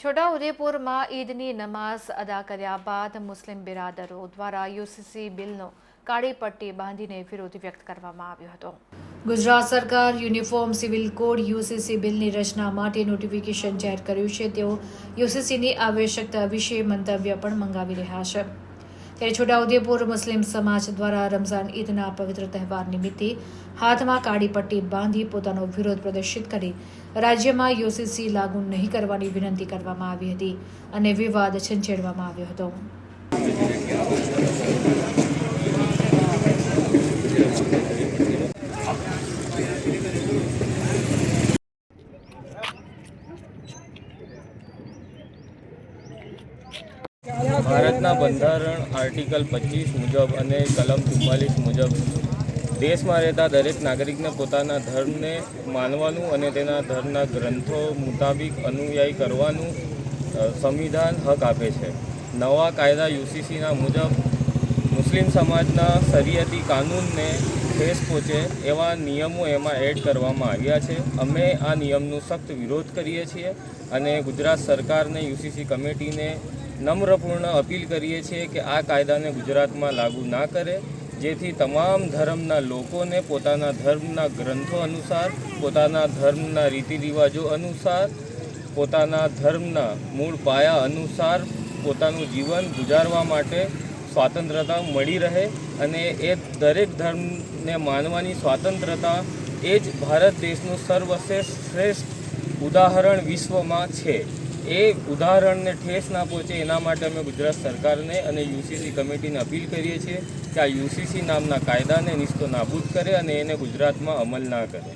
છોટાઉદેપુરમાં ઈદની નમાઝ અદા કર્યા બાદ મુસ્લિમ બિરાદરો દ્વારા યુસીસી બિલનો કાળી પટ્ટી બાંધીને વિરોધ વ્યક્ત કરવામાં આવ્યો હતો. ગુજરાત સરકાર યુનિફોર્મ સિવિલ કોડ યુસીસી બિલની રચના માટે નોટિફિકેશન જાહેર કર્યું છે. તેઓ યુસીસીની આવશ્યકતા વિશે મંતવ્ય પણ મંગાવી રહ્યા છે. ત્યારે છોટાઉદેપુર મુસ્લિમ સમાજ દ્વારા રમઝાન ઈદના પવિત્ર તહેવાર નિમિત્તે હાથમાં કાળી પટ્ટી બાંધી પોતાનો વિરોધ પ્રદર્શિત કરી રાજ્યમાં યુસીસી લાગુ નહીં કરવાની વિનંતી કરવામાં આવી હતી અને વિવાદ છંછેડવામાં આવ્યો હતો. ભારતના બંધારણ આર્ટિકલ પચીસ મુજબ અને કલમ ચુમ્માલીસ મુજબ દેશમાં રહેતા દરેક નાગરિકને પોતાના ધર્મને માનવાનું અને તેના ધર્મના ગ્રંથો મુતાબિક અનુયાયી કરવાનું સંવિધાન હક આપે છે. નવા કાયદા યુસીસીના મુજબ મુસ્લિમ સમાજના શરિયતી કાનૂનને ઠેસ પહોંચે એવા નિયમો એમાં એડ કરવામાં આવ્યા છે. અમે આ નિયમનો સખ્ત વિરોધ કરીએ છીએ અને ગુજરાત સરકારને યુસીસી કમિટીને નમ્રપૂર્ણ અપીલ કરીએ છીએ કે આ કાયદાને ગુજરાતમાં લાગુ ના કરે. જેથી તમામ ધર્મના લોકોને પોતાના ધર્મના ગ્રંથો અનુસાર, પોતાના ધર્મના રીતિ રિવાજો અનુસાર, પોતાના ધર્મના મૂળ પાયા અનુસાર પોતાનું જીવન ગુજારવા માટે સ્વાતંત્રતા મળી રહે અને એ દરેક ધર્મને માનવાની સ્વાતંત્રતા એ જ ભારત દેશનું સર્વશ્રેષ્ઠ શ્રેષ્ઠ ઉદાહરણ વિશ્વમાં છે. એ ઉદાહરણને ઠેસ ના પહોંચે એના માટે અમે ગુજરાત સરકારને અને યુસીસી કમિટીને અપીલ કરીએ છીએ કે આ યુસીસી નામના કાયદાને નિસ્તો નાબૂદ કરે અને એને ગુજરાતમાં અમલ ના કરે.